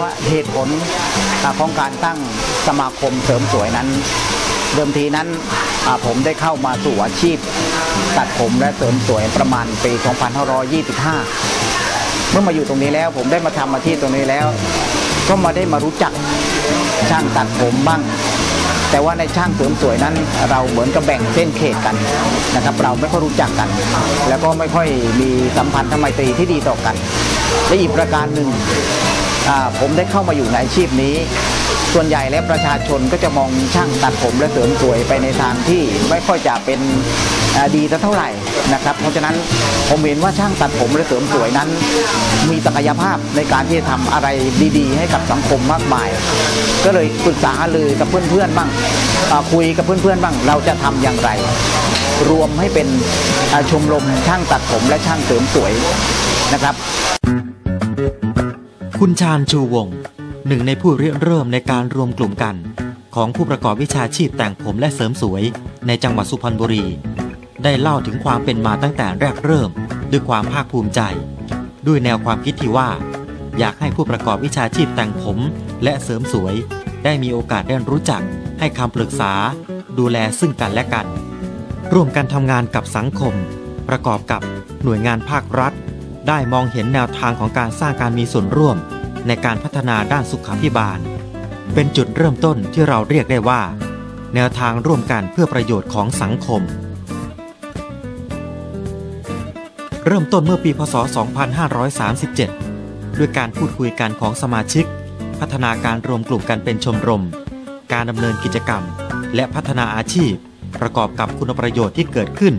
ว่าเหตุผลของการตั้งสมาคมเสริมสวยนั้น เดิมทีนั้นผมได้เข้ามาสู่อาชีพ ตัดผมและเสริมสวยประมาณปี 2525 เมื่อมาอยู่ตรงนี้แล้ว ผมได้มาทำอาชีพตรงนี้แล้ว ก็มาได้มารู้จักช่างตัดผมบ้างแต่ว่าในช่างเสริมสวยนั้น เราเหมือนกับแบ่งเส้นเขตกันนะครับ เราไม่ค่อยรู้จักกัน แล้วก็ไม่ค่อยมีสัมพันธไมตรีที่ดีต่อกันและอีกประการหนึ่ง ผมได้เข้ามาอยู่ในอาชีพนี้ ส่วนใหญ่แล้วประชาชนก็จะมองช่างตัดผมและเสริมสวยไปในทางที่ไม่ค่อยจะเป็นดีสักเท่าไหร่นะครับ เพราะฉะนั้นผมเห็นว่าช่างตัดผมและเสริมสวยนั้น มีศักยภาพในการที่จะทำอะไรดีๆ ให้กับสังคมมากมาย ก็เลยปรึกษาหารือกับเพื่อนๆบ้างคุยกับเพื่อนๆบ้างเราจะทำอย่างไร รวมให้เป็นชมรมช่างตัดผมและช่างเสริมสวยนะครับ คุณชาญชูวงศ์หนึ่งในผู้ริเริ่มในการรวมกลุ่มกัน ของผู้ประกอบวิชาชีพแต่งผมและเสริมสวยในจังหวัดสุพรรณบุรี ได้เล่าถึงความเป็นมาตั้งแต่แรกเริ่ม ด้วยความภาคภูมิใจ ด้วยแนวความคิดที่ว่า อยากให้ผู้ประกอบวิชาชีพแต่งผมและเสริมสวย ได้มีโอกาสได้รู้จัก ให้คำปรึกษา ดูแลซึ่งกันและกัน ร่วมกันทำงานกับสังคม ประกอบกับหน่วยงานภาครัฐ ได้มองเห็นแนวทางของการสร้างการมีส่วนร่วม ในการพัฒนาด้านสุขาภิบาล เป็นจุดเริ่มต้นที่เราเรียกได้ว่า แนวทางร่วมกันเพื่อประโยชน์ของสังคม เริ่มต้นเมื่อปีพศ 2537 ด้วยการพูดคุยกันของสมาชิก พัฒนาการรวมกลุ่มกันเป็นชมรม การดำเนินกิจกรรม และพัฒนาอาชีพ ประกอบกับคุณประโยชน์ที่เกิดขึ้น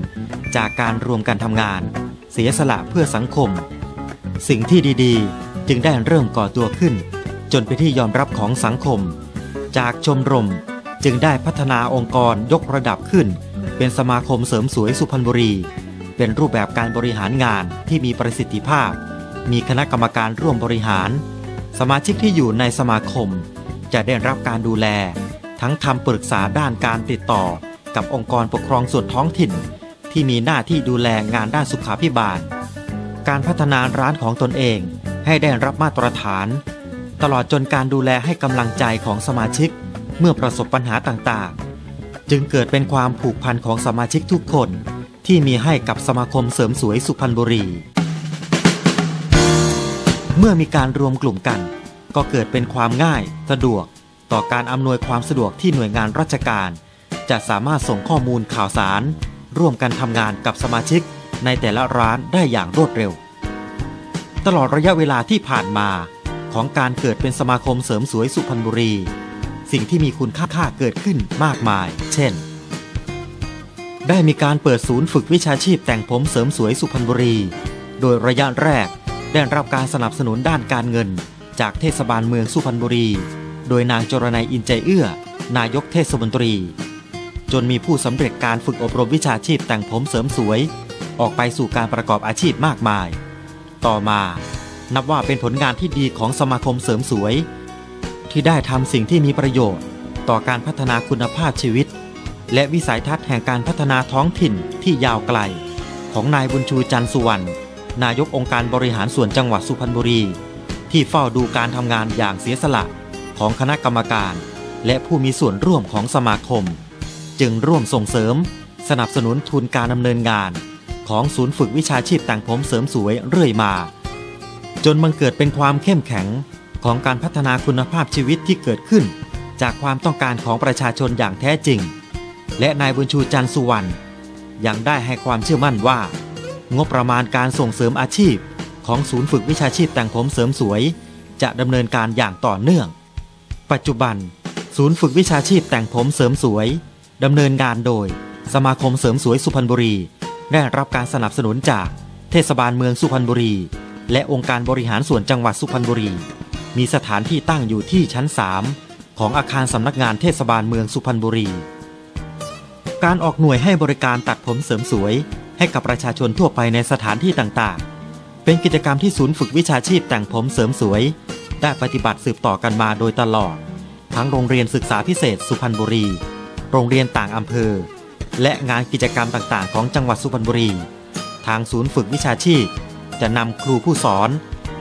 จากการรวมกันทำงาน สียสละเพื่อสังคม สิ่งที่ดีๆ จึงได้เริ่มก่อตัวขึ้น จนเป็นที่ยอมรับของสังคม จากชมรมจึงได้พัฒนาองค์กรยกระดับขึ้น เป็นสมาคมเสริมสวยสุพรรณบุรี เป็นรูปแบบการบริหารงานที่มีประสิทธิภาพ มีคณะกรรมการร่วมบริหาร สมาชิกที่อยู่ในสมาคม จะได้รับการดูแล ทั้งคำปรึกษาด้านการติดต่อกับองค์กรปกครองส่วนท้องถิ่น ที่มีหน้าที่ดูแลงานด้านสุขาภิบาล การพัฒนาร้านของตนเองให้ได้รับมาตรฐาน ตลอดจนการดูแลให้กำลังใจของสมาชิก เมื่อประสบปัญหาต่างๆ จึงเกิดเป็นความผูกพันของสมาชิกทุกคนที่มีให้กับสมาคมเสริมสวยสุพรรณบุรี เมื่อมีการรวมกลุ่มกัน ก็เกิดเป็นความง่าย สะดวก ต่อการอำนวยความสะดวกที่หน่วยงานราชการ จะสามารถส่งข้อมูลข่าวสาร ร่วมกันทำงานกับสมาชิกในแต่ละร้านได้อย่างรวดเร็ว ตลอดระยะเวลาที่ผ่านมาของการเกิดเป็นสมาคมเสริมสวยสุพรรณบุรี สิ่งที่มีคุณค่าค่าเกิดขึ้นมากมาย เช่น ได้มีการเปิดศูนย์ฝึกวิชาชีพแต่งผมเสริมสวยสุพรรณบุรี โดยระยะแรกได้รับการสนับสนุนด้านการเงิน จากเทศบาลเมืองสุพรรณบุรี โดยนางจรนัยอินใจเอื้อ นายกเทศมนตรี จนมีผู้สำเร็จการฝึกอบรมวิชาชีพแต่งผมเสริมสวย ออกไปสู่การประกอบอาชีพมากมาย ต่อมา นับว่าเป็นผลงานที่ดีของสมาคมเสริมสวย ที่ได้ทำสิ่งที่มีประโยชน์ ต่อการพัฒนาคุณภาพชีวิต และวิสัยทัศน์แห่งการพัฒนาท้องถิ่นที่ยาวไกล ของนายบุญชูจันทร์สุวรรณนายกองค์การบริหารส่วนจังหวัดสุพรรณบุรี ที่เฝ้าดูการทำงานอย่างเสียสละของคณะกรรมการ และผู้มีส่วนร่วมของสมาคม จึงร่วมส่งเสริม สนับสนุนทุนการดำเนินงาน ของศูนย์ฝึกวิชาชีพแต่งผมเสริมสวยเรื่อยมา จนมันเกิดเป็นความเข้มแข็งของการพัฒนาคุณภาพชีวิตที่เกิดขึ้น จากความต้องการของประชาชนอย่างแท้จริง และนายบุญชูจันทร์สุวรรณยังได้ให้ความเชื่อมั่นว่า งบประมาณการส่งเสริมอาชีพ ของศูนย์ฝึกวิชาชีพแต่งผมเสริมสวย จะดำเนินการอย่างต่อเนื่อง ปัจจุบัน ศูนย์ฝึกวิชาชีพแต่งผมเสริมสวย ดำเนินงานโดย สมาคมเสริมสวยสุพรรณบุรี ได้รับการสนับสนุนจากเทศบาลเมืองสุพรรณบุรี และองค์การบริหารส่วนจังหวัดสุพรรณบุรี มีสถานที่ตั้งอยู่ที่ชั้น 3 ของอาคารสำนักงานเทศบาลเมืองสุพรรณบุรี การออกหน่วยให้บริการตัดผมเสริมสวย ให้กับประชาชนทั่วไปในสถานที่ต่างๆ เป็นกิจกรรมที่ศูนย์ฝึกวิชาชีพแต่งผมเสริมสวย ได้ปฏิบัติสืบต่อกันมาโดยตลอด ทั้งโรงเรียนศึกษาพิเศษสุพรรณบุรี โรงเรียนต่างอำเภอ และงานกิจกรรมต่างๆ ของจังหวัดสุพรรณบุรี ทางศูนย์ฝึกวิชาชีพ จะนำครูผู้สอน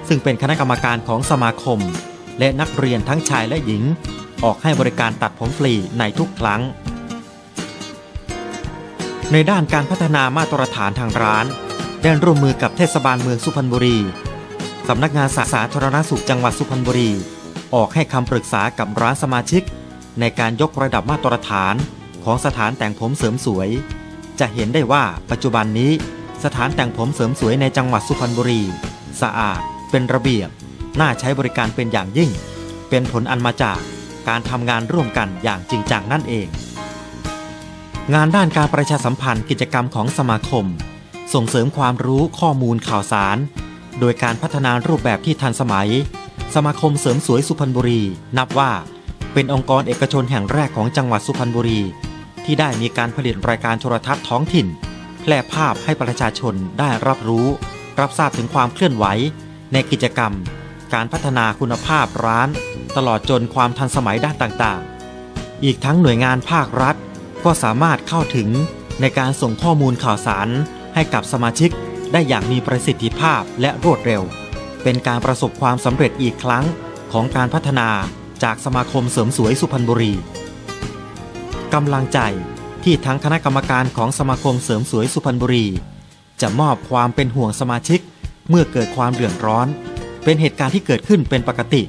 ซึ่งเป็นคณะกรรมการของสมาคม และนักเรียนทั้งชายและหญิง ออกให้บริการตัดผมฟรีในทุกครั้ง ในด้านการพัฒนามาตรฐานทางร้านได้ร่วมมือกับเทศบาลเมืองสุพรรณบุรีสำนักงานสาธารณสุขจังหวัดสุพรรณบุรี ออกให้คำปรึกษากับร้านสมาชิก ในการยกระดับมาตรฐานของสถานแต่งผมเสริมสวย จะเห็นได้ว่าปัจจุบันนี้ สถานแต่งผมเสริมสวยในจังหวัดสุพรรณบุรี สะอาด เป็นระเบียบ น่าใช้บริการเป็นอย่างยิ่ง เป็นผลอันมาจากการทำงานร่วมกันอย่างจริงจังนั่นเอง งานด้านการประชาสัมพันธ์กิจกรรมของสมาคม ส่งเสริมความรู้ข้อมูลข่าวสาร โดยการพัฒนารูปแบบที่ทันสมัย สมาคมเสริมสวยสุพรรณบุรี นับว่า เป็นองค์กรเอกชนแห่งแรกของจังหวัดสุพรรณบุรี ที่ได้มีการผลิตรายการโทรทัศน์ท้องถิ่น แพร่ภาพให้ประชาชนได้รับรู้ รับทราบถึงความเคลื่อนไหว ในกิจกรรม การพัฒนาคุณภาพร้าน ตลอดจนความทันสมัยด้านต่างๆ อีกทั้งหน่วยงานภาครัฐ ก็สามารถเข้าถึงในการส่งข้อมูลข่าวสาร ให้กับสมาชิกได้อย่างมีประสิทธิภาพและรวดเร็ว เป็นการประสบความสำเร็จอีกครั้งของการพัฒนา จากสมาคมเสริมสวยสุพรรณบุรีกำลังใจที่ทั้งคณะกรรมการของสมาคมเสริมสวยสุพรรณบุรี จะมอบความเป็นห่วงสมาชิกเมื่อเกิดความเดือดร้อน เป็นเหตุการณ์ที่เกิดขึ้นเป็นปกติ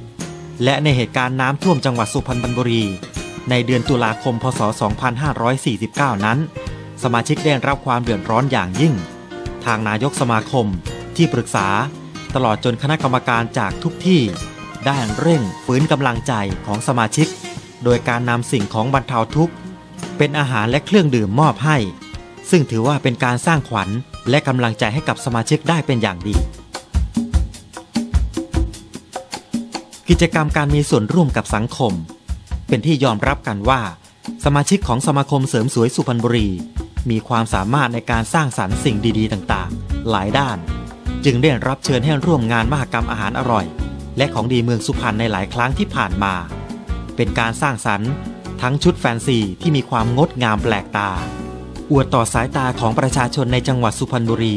และในเหตุการณ์น้ำท่วมจังหวัดสุพรรณบุรี ในเดือนตุลาคม พศ 2549 นั้น สมาชิกได้รับความเดือดร้อนอย่างยิ่ง ทางนายกสมาคมที่ปรึกษา ตลอดจนคณะกรรมการจากทุกที่ ได้เร่งฟื้นกำลังใจของสมาชิก โดยการนำสิ่งของบรรเทาทุกข์ เป็นอาหารและเครื่องดื่มมอบให้ ซึ่งถือว่าเป็นการสร้างขวัญและกำลังใจให้กับสมาชิกได้เป็นอย่างดี กิจกรรมการมีส่วนร่วมกับสังคม เป็นที่ยอมรับกันว่า สมาชิกของสมาคมเสริมสวยสุพรรณบุรี มีความสามารถในการสร้างสรรค์สิ่งดี ๆ ต่างๆ หลายด้าน จึงได้รับเชิญให้ร่วมงานมหกรรมอาหารอร่อย และของดีเมืองสุพรรณในหลายครั้งที่ผ่านมา เป็นการสร้างสรรค์ ทั้งชุดแฟนซีที่มีความงดงามแปลกตา อวดต่อสายตาของประชาชนในจังหวัดสุพรรณบุรี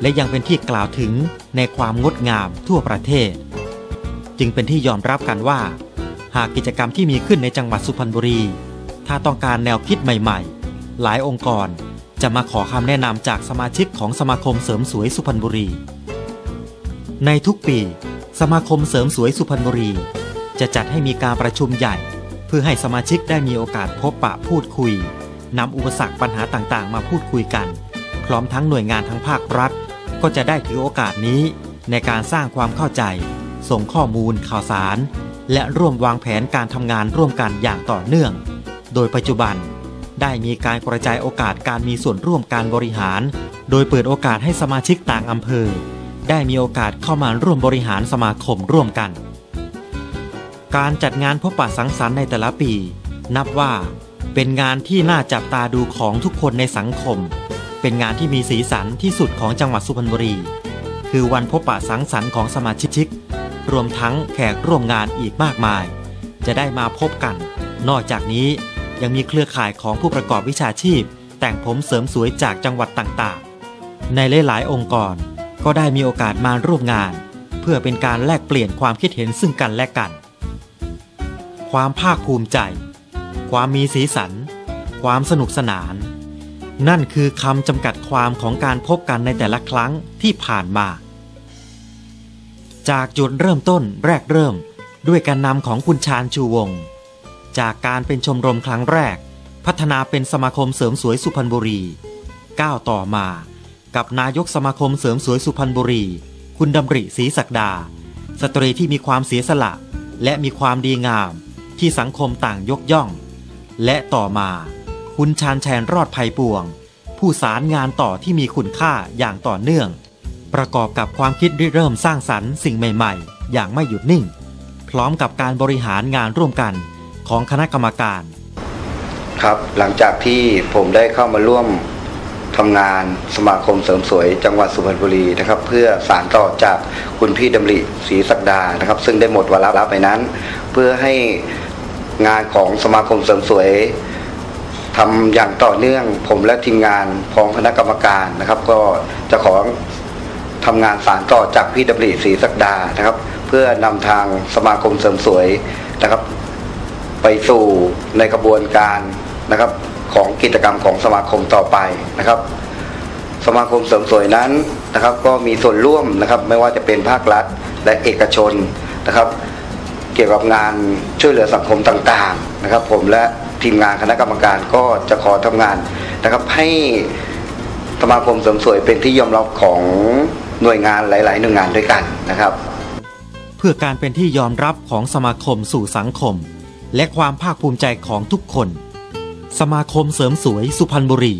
และยังเป็นที่กล่าวถึงในความงดงามทั่วประเทศ จึงเป็นที่ยอมรับกันว่า หากกิจกรรมที่มีขึ้นในจังหวัดสุพรรณบุรี ถ้าต้องการแนวคิดใหม่ๆ หลายองค์กรจะมาขอคำแนะนำจากสมาชิกของสมาคมเสริมสวยสุพรรณบุรี ในทุกปี สมาคมเสริมสวยสุพรรณบุรี จะจัดให้มีการประชุมใหญ่ เพื่อให้สมาชิกได้มีโอกาสพบปะพูดคุยนำอุปสรรคปัญหาต่างๆ มาพูดคุยกัน พร้อมทั้งหน่วยงานทั้งภาครัฐ ก็จะได้ถือโอกาสนี้ในการสร้างความเข้าใจ ส่งข้อมูลข่าวสาร และร่วมวางแผนการทำงานร่วมกันอย่างต่อเนื่อง โดยปัจจุบันได้มีการกระจายโอกาสการมีส่วนร่วมการบริหาร โดยเปิดโอกาสให้สมาชิกต่างอำเภอ ได้มีโอกาสเข้ามาร่วมบริหารสมาคมร่วมกัน การจัดงานพบปะสังสรรค์ในแต่ละปี นับว่าเป็นงานที่น่าจับตาดูของทุกคนในสังคม เป็นงานที่มีสีสันที่สุดของจังหวัดสุพรรณบุรี คือวันพบปะสังสรรค์ของสมาชิก รวมทั้งแขกร่วมงานอีกมากมาย จะได้มาพบกัน นอกจากนี้ยังมีเครือข่ายของผู้ประกอบวิชาชีพ แต่งผมเสริมสวยจากจังหวัดต่างๆ ในหลายๆองค์กร ก็ได้มีโอกาสมาร่วมงาน เพื่อเป็นการแลกเปลี่ยนความคิดเห็นซึ่งกันและกัน ความภาคภูมิใจ ความมีสีสัน ความสนุกสนาน นั่นคือคำจำกัดความของการพบกันในแต่ละครั้งที่ผ่านมา จากจุดเริ่มต้นแรกเริ่มด้วยการนำของคุณชาญชูวง จากการเป็นชมรมครั้งแรก พัฒนาเป็นสมาคมเสริมสวยสุพรรณบุรี ก้าวต่อมา กับนายกสมาคมเสริมสวยสุพรรณบุรี คุณดำริศรีศักดา สตรีที่มีความเสียสละ และมีความดีงาม ที่สังคมต่างยกย่อง และต่อมา คุณชาญแชนรอดภัยปวง ผู้สารงานต่อที่มีคุณค่าอย่างต่อเนื่อง ประกอบกับความคิดริเริ่มสร้างสรรค์สิ่งใหม่ๆ อย่างไม่หยุดนิ่ง พร้อมกับการบริหารงานร่วมกันของคณะกรรมการ ครับหลังจากที่ผมได้เข้ามาร่วม ทำงานสมาคมเสริมสวยจังหวัดสุพรรณบุรีนะครับ เพื่อสานต่อจากคุณพี่ดำริศรีศักดานะครับ ซึ่งได้หมดวาระไปนั้น เพื่อให้งานของสมาคมเสริมสวยทำอย่างต่อเนื่องผมและทีมงานพร้อมคณะกรรมการนะครับ ก็จะขอทำงานสารต่อจากพี่ดำริศรีศักดานะครับ เพื่อนำทางสมาคมเสริมสวยนะครับ ไปสู่ในกระบวนการนะครับ ของกิจกรรมของสมาคมต่อไปนะครับ สมาคมเสริมสวยนั้นนะครับ ก็มีส่วนร่วมนะครับ ไม่ว่าจะเป็นภาครัฐและเอกชนนะครับ เกี่ยวกับงานช่วยเหลือสังคมต่างๆนะครับ ผมและทีมงานคณะกรรมการก็จะขอทำงานนะครับ ให้สมาคมเสริมสวยเป็นที่ยอมรับของหน่วยงานหลาย ๆ หน่วยงานด้วยกันนะครับ เพื่อการเป็นที่ยอมรับของสมาคมสู่สังคม และความภาคภูมิใจของทุกคน สมาคมเสริมสวยสุพรรณบุรี